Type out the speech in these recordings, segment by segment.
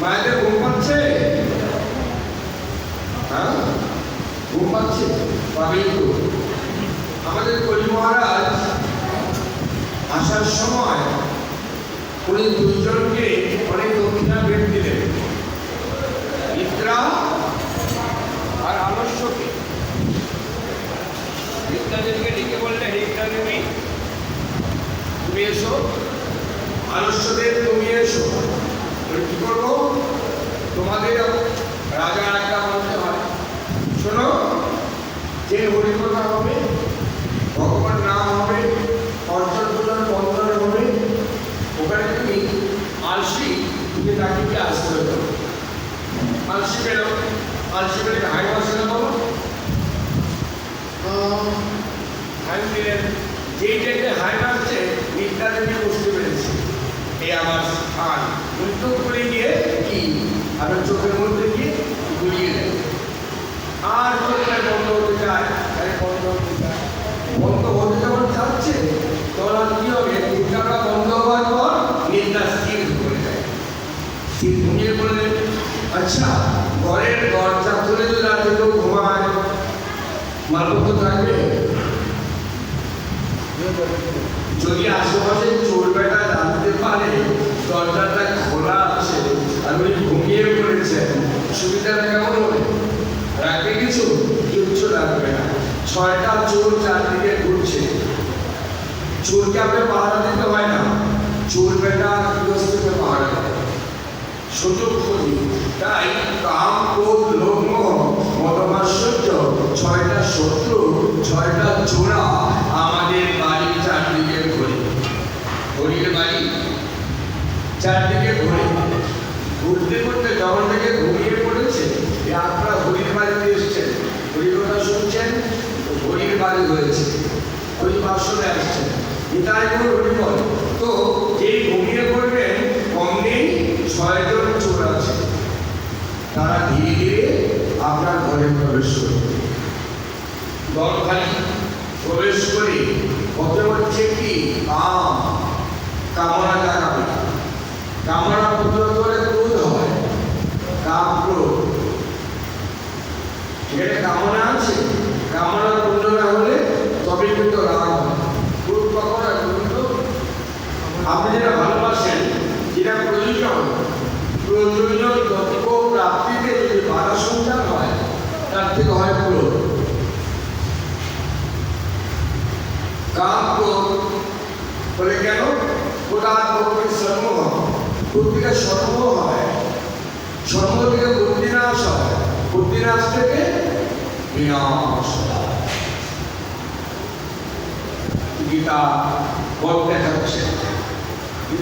মায়েদের ঘুম পাচ্ছে? হ্যাঁ? ঘুম পাচ্ছে? আমাদের কলি মহারাজ আসার সময় উনি দুইজনকে অনেক দক্ষিণা ভেট দিলেন। নিদ্রা আর আলস্যকে। নিদ্রাদেবীকে ডেকে বললেন নিদ্রা দেবী তুমি এসো। আলস্যদেব, তুমি এসো। কি করব? তোমাদের রাজার একটা বলতে হয়। শোনো যে হরিকথা হবে ভগবান নাম হবে অর্জন প্রদান বন্ধন হবে ওখানে তুমি আলসি তুমি তাকে কি আসতে হবে আলসি পেল আলসি পেলে হাই মাসে বলো হাই দিলেন যেই ডেটে হাই মারছে নিত্যা দেবী বুঝতে পেরেছে এই আমার স্থান উল্টো করে গিয়ে কি আপনার চোখের মধ্যে গিয়ে গুলিয়ে দেয় আর চোখটা বন্ধ হতে যায় আরে বন্ধ হতে যায় বন্ধ হতে যখন যাচ্ছে তখন আর কি হবে নিদ্রাটা বন্ধ হওয়ার পর নিদ্রা স্থির করে দেয় স্থির ঘুমিয়ে পড়লেন আচ্ছা ঘরের দরজা খুলে যদি রাতে কেউ ঘুমায়, মালপত্র থাকবে? যদি আশেপাশে চোর বেটা জানতে পারে দরজাটা খোলা আছে, আর উনি ঘুমিয়ে পড়েছেন, সুবিধাটা কেমন হবে? রাখবে কিছু? কিচ্ছু রাখবে না। ছয়টা চোর চারদিকে ঘুরছে। চোরকে আপনি পাহারা দিতে হয় না। চোর বেটা গৃহস্থকে পাহারা দেয়। সুযোগ খুঁজি তাই কাম ক্রোধ মতমাশ্চর্য ছয়টা শত্রু, ছয়টা আমাদের চারদিকে বাড়ি চারদিকে ঘোরে। ঘুরতে ঘুরতে যখন থেকে ঘুমিয়ে পড়েছে এ আপনারা হরির বাড়িতে এসছেন হরির কথা শুনছেন? হরির বাড়ি হয়েছে। হরি বাসনে আসছেন নিতাই করে হরি বল তো যেই ঘুমিয়ে পড়বেন, অমনি ছয়জন চোর আছে তারা ধীরে ধীরে আপনার ঘরে প্রবেশ করবে। দলখালি প্রবেশ করে হতে হচ্ছে কি? কাম কামনা জাগাবে কামনা পুজো করে ক্রোধ হয়। কাম ক্রোধ এখানে কামনা আছে কামনা পূর্ণ না হলে তবে কিন্তু রাগ হয় ক্রোধ কখন হয় কিন্তু আপনি যেটা ভালোবাসেন যেটা প্রয়োজন প্রয়োজনীয় লক্ষ্য প্রাপ্তিতে যদি বাধা সঞ্চার হয় তার থেকে হয় ক্রোধ কাম ক্রোধ বলে কেন প্রধান পক্ষে সর্বহ প্রত্যেকে সর্ব হয় সর্ব থেকে বুদ্ধিনাশ হয় বুদ্ধিনাশ থেকে বিনাশ হয়। গীতা বলতে যাচ্ছে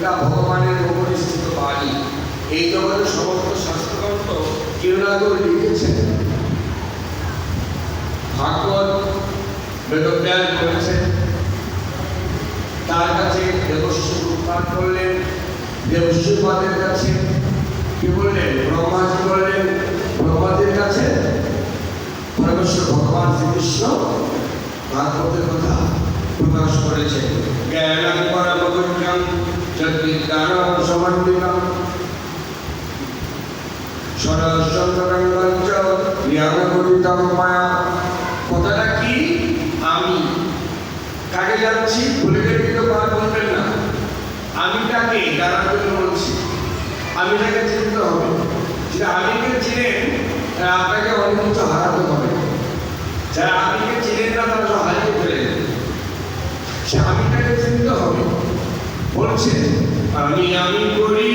গীতা ভগবানের উপরিস্থিত বাণী এই জগতের সমস্ত শাস্ত্রগ্রন্থ কেউ না কেউ লিখেছেন। ভাগবত করেছেন তার কাছে দেবশ্রী উৎপাদ করলেন দেবশ্রীপাদের কাছে কি বললেন? ব্রহ্মাজি বললেন ব্রহ্মাজির কাছে পরমেশ্বর ভগবান শ্রীকৃষ্ণ ভাগবতের কথা প্রকাশ করেছে জ্ঞানং পরমগুজ্ঞং আমি। কাকে যাচ্ছি ভুলে কিন্তু কথা বলবেন না। আমিটাকে জানার জন্য বলছি। আমিটাকে চিনতে হবে। সেটা আমিকে চিনেন তাহলে আপনাকে হারাতে হবে। যারা আমিকে চিনেন না, তারা সব সে আমিটাকে চিনতে হবে। বলছেন আমি আমি করি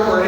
উপরে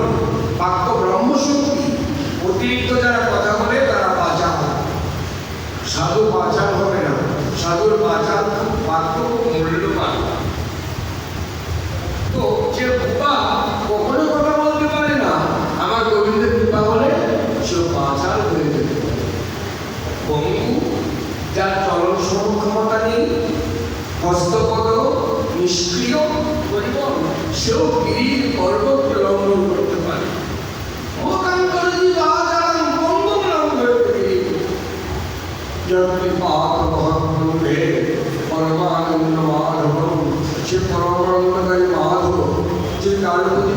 ভূমি, যার চলন সক্ষমতা নেই হস্তপদ নিষ্ক্রিয় পরিবহন সেও গিরির পর্বত লঙ্ঘন করতে পারে। পরমানন্দ মাধব, সে পরমানন্দকারী মাধব, যে কারণ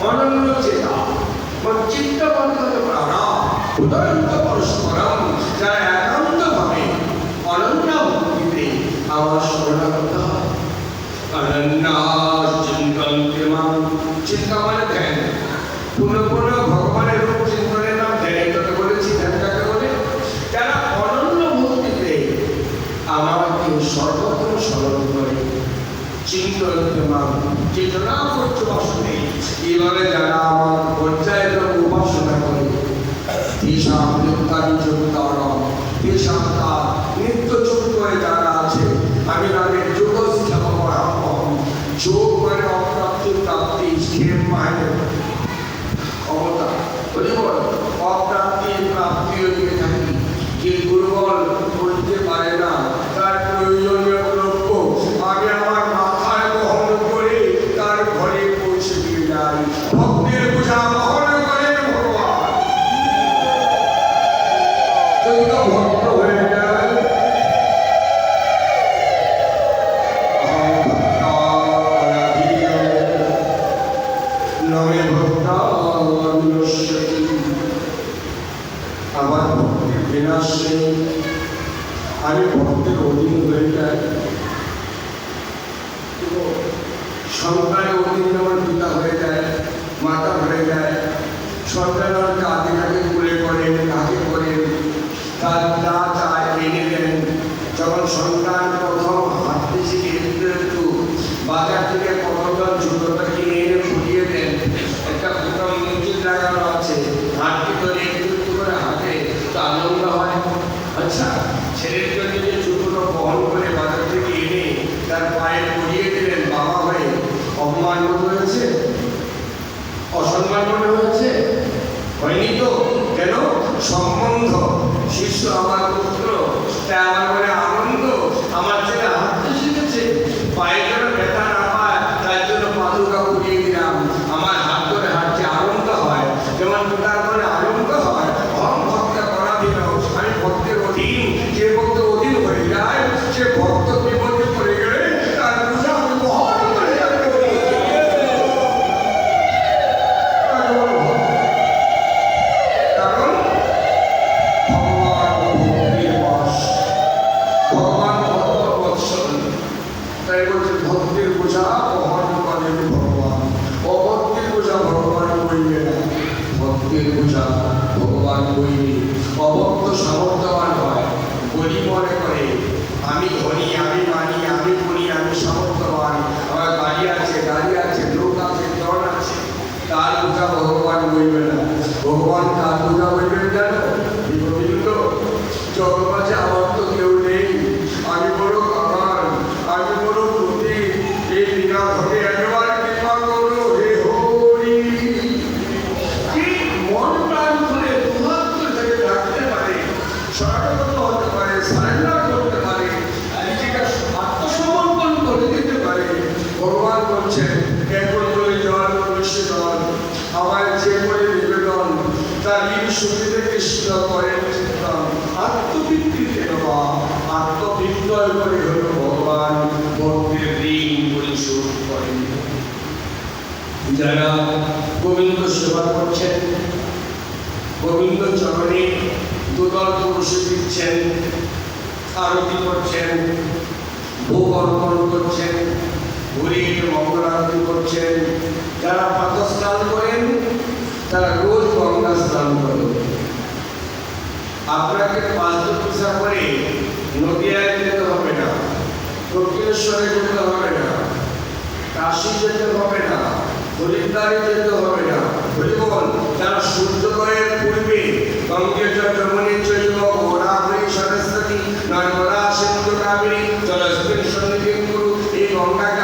অনন্য চেতা বঞ্চিত বন্ধ প্রাণা উদয়ন্ত পরস্পরম যারা সেইভাবে যারা আমার পর্যায়ের উপাসনা করে তেষাম যোক্তানি যোক্তারম তেষাম নিত্য চুপ করে যারা আছে, আমি খাবার, বিনা সেই আরে ভক্তের অধীন হয়ে যায়। সরকারের অধীন আমার পিতা হয়ে যায়, মাতা হয়ে যায়, সরকারের সম্বন্ধ শিষ্য আমার পুত্র তা আমার ভক্তির বোঝা অহংকারের ভগবান। অভক্তির বোঝা ভগবান করিবে না। ভক্তির ভগবান করিবে অভক্ত সামর্থ্যবান যারা গোবিন্দ সেবা করছেন, গোবিন্দ চরণে দুদল পুরুষ দিচ্ছেন, আরতি করছেন, ভোগ অর্পণ করছেন হরির মঙ্গল আরতি করছেন, যারা পাতা স্নান করেন, তারা রোজ গঙ্গা স্নান করেন। আপনাকে পাঁচ পয়সা করে নদিয়ায় যেতে হবে না, দক্ষিণেশ্বরে যেতে হবে না, কাশি যেতে হবে না হলিকারে যেতে হবে না হলিবল তার সূর্যোদয়ের পূর্বে গঙ্গে চন্দ্রমণি চৈব ঘোড়াহরি সরস্বতী নর্মদা সিন্ধু কাবেরী জলস্মিন সন্নিধিম গুরু এই গঙ্গাকে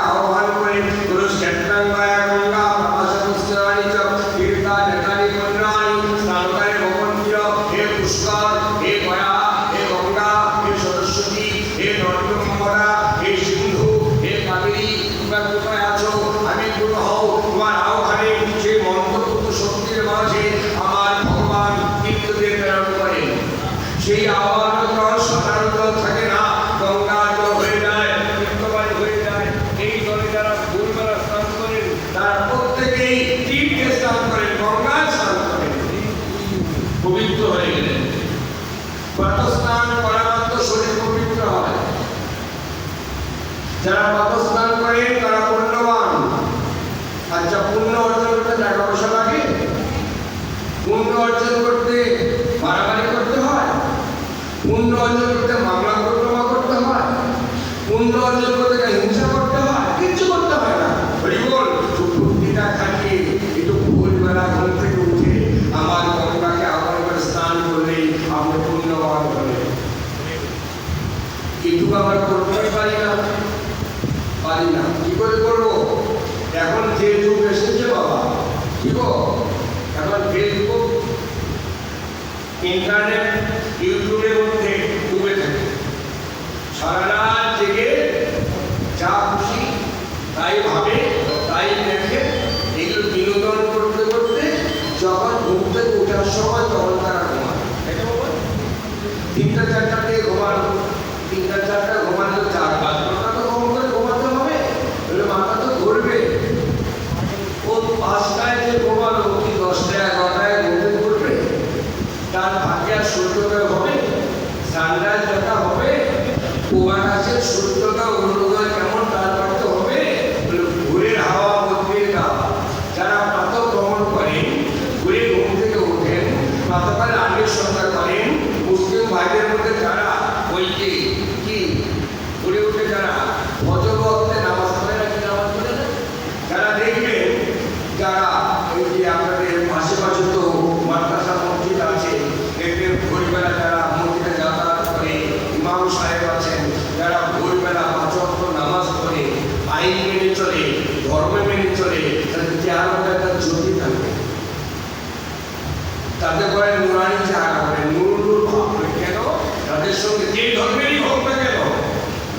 de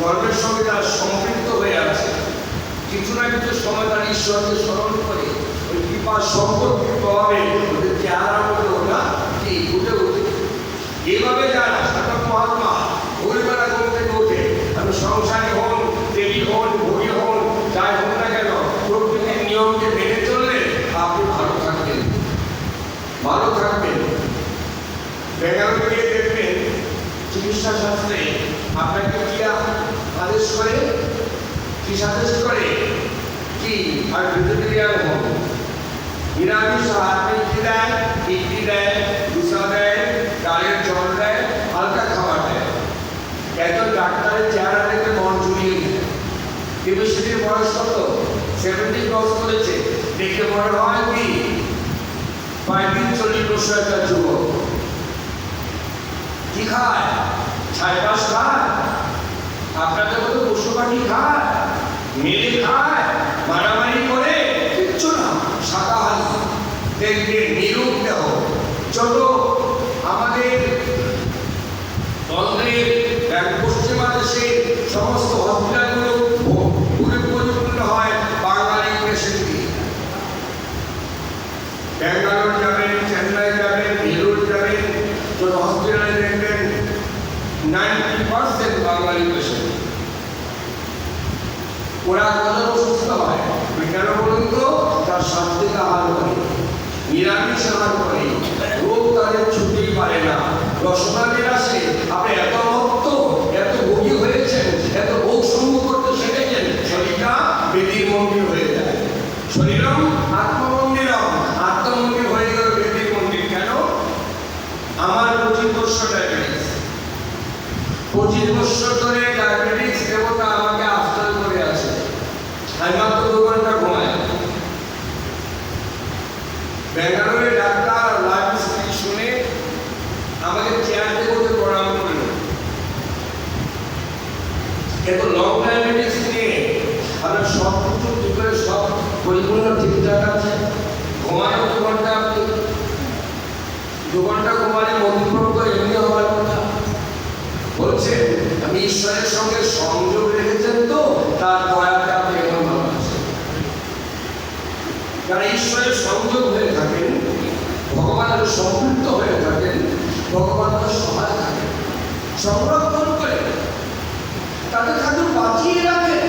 ধর্মের সঙ্গে তারা সম্পৃক্ত হয়ে আছে, কিছু না কিছু সময় তারা ঈশ্বরকে স্মরণ করে ওই কৃপা সম্পত্তির প্রভাবে ওদের চেহারা মধ্যে ওটা কি ফুটে ওঠে। এইভাবে যারা সাধক মহাত্মা ভোরবেলা ঘুম থেকে ওঠে আমি সংসারী হন, দেবী হন, ভোগী হন, যাই হোক না কেন, প্রকৃতির নিয়মকে মেনে চললে আপনি ভালো থাকবেন। ভালো থাকবেন। ব্যাঙ্গালোরে গিয়ে দেখবেন, চিকিৎসা শাস্ত্রে আপনাকে সাজেস্ট করে? কি সাজেস্ট করে? কি? আর ভেজিটেরিয়ান হোক নিরামিষ হাত মিষ্টি দেয়? ইডলি দেয়? দুশো দেয়? ডালের জল দেয়? হালকা খাবার দেয়। একজন ডাক্তারের চেহারা দেখে মন জুড়িয়ে দেয় সেটির বয়স কত? সেভেন্টি ক্রস করেছে। দেখে মনে হয় কি? পঁয়ত্রিশ চল্লিশ বছর একটা যুবক। কি খায়? ছয় পাঁচ খায় আপনাদের মতো পশু পাখি খায়, মেরে খায়, মারামারি করে, কিচ্ছু না। শাকাহারি দেখবে, নিরূপ দেহ। যত আমাদের বন্ধের পশ্চিমা দেশের সমস্ত হসপিটালগুলো ওরা কত সুস্থ হয় কেন বলুন তার সাত্বিক আহার করে নিরামিষ আহার করে। রোগ তাদের ছুটেই পারে না। রসনাদের আসে। আপনি এত রক্ত এত ভোগী হয়েছেন, এত ভোগ সঙ্গ করতে শিখেছেন, শরীরটা বেদির মন্দির হয়ে যায়। শরীরম, আত্মমন্দিরম। আত্মমন্দির হয়ে গেল বেদির মন্দির কেন? আমার পঁচিশ বছর ডায়াবেটিস পঁচিশ বছর ধরে ডায়াবেটিস দেবতা আমাকে আশ্রয় করে আছে আমি মাত্র দু ঘণ্টা ঘুমাই ব্যাঙ্গালোরে ডাক্তার লাইফ স্কিল শুনে আমাকে চেয়ার দেবতে প্রণাম করল কিন্তু লং ডায়াবেটিস নিয়ে আপনার সব কিছু কি করে সব পরিপূর্ণ ঠিকঠাক আছে ঘুমানো দু ঘণ্টা আপনি দু ঘণ্টা ঘুমালে মধ্যপ্রজ্ঞ এমনি হওয়ার কথা বলছে আমি ঈশ্বরের সঙ্গে সংযোগ রেখেছেন তো তার দয়াতে আপনি এমন ভালো আছেন যারা ঈশ্বরের সংযোগ হয়ে থাকেন ভগবানের সম্পৃক্ত হয়ে থাকেন ভগবানের সহায় থাকেন সংরক্ষণ করে তাদের খাদ্য বাঁচিয়ে রাখেন।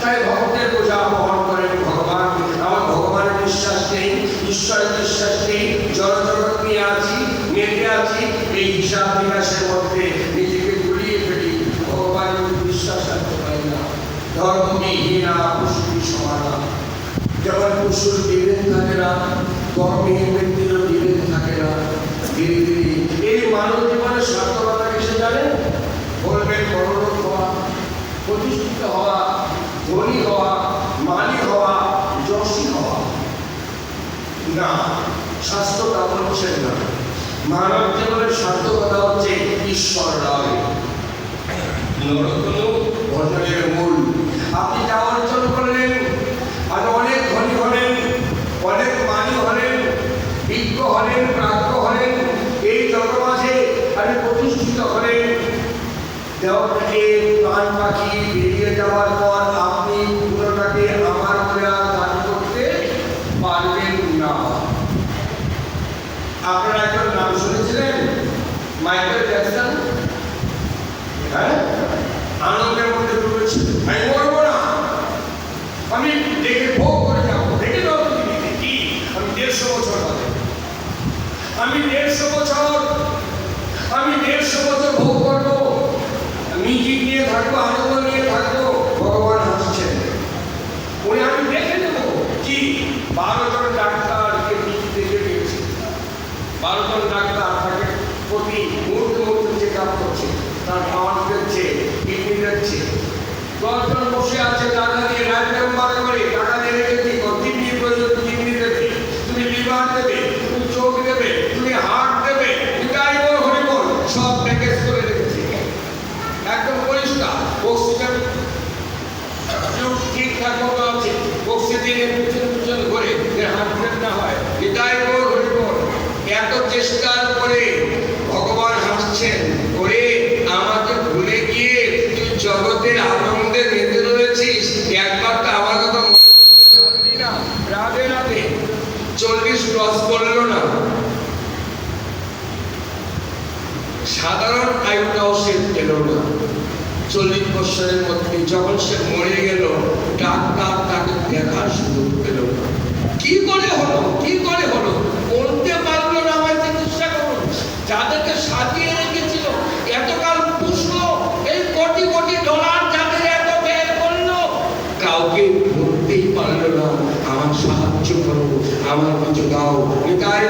তাই ভক্তের বোঝা বহন করেন ভগবান। আমার ভগবানের বিশ্বাস নেই, ঈশ্বরের বিশ্বাস নেই জড়জগৎ নিয়ে আছি, মেতে আছি, এই হিসাব নিকাশের মধ্যে নিজেকে গুলিয়ে ফেলি। ভগবানের বিশ্বাস রাখতে পারি না। ধর্মবিহীনা পুষ্টি সমানা যেমন পশুর বিভেদ থাকে না ধর্মহীন ব্যক্তিরও বিভেদ থাকে না ধীরে ধীরে এই মানব জীবনের সার্থকতা কিসে জানেন বলবেন বড়লোক হওয়া প্রতিষ্ঠিত হওয়া ধনী হওয়া মালিক হওয়া যশী হওয়া। না স্বাস্থ্য তা বলছেন না। মানব জীবনের সার্থকতা হচ্ছে ঈশ্বর রায়। নরতনু ভজনের মূল আপনি যা অর্জন করলেন আর অনেক ধনী হলেন অনেক মানি হলেন বিজ্ঞ হলেন প্রাজ্ঞ হলেন এই জগমাঝে আপনি প্রতিষ্ঠিত হলেন দেওয়া থেকে প্রাণ পাখি বেরিয়ে যাওয়ার পর আপনি পুরোটাকে আমার করে দান করতে পারবেন না। আপনারা একজন নাম শুনেছিলেন? Michael Jackson? হ্যাঁ? আনন্দের মধ্যে আমি মরবো না। আমি দেখে ভোগ করে যাব। দেখে দাও পৃথিবীতে কি। আমি দেড়শো বছর আমি দেড়শো বছর আমি দেড়শো বছর নিয়ে থাকব আনন্দ নিয়ে থাকব দেখার সুযোগ পেল কি করে হলো? কি করে হলো? বলতে পারল না আমার চিকিৎসা করুন। যাদেরকে সাজিয়ে রেখেছিল, এতকাল পুষলো, এই কোটি কোটি ডলার যাদের এত ব্যয় করল, কাউকে বলতেই পারল না। আমার সাহায্য করো, আমার কিছু দাও। তাই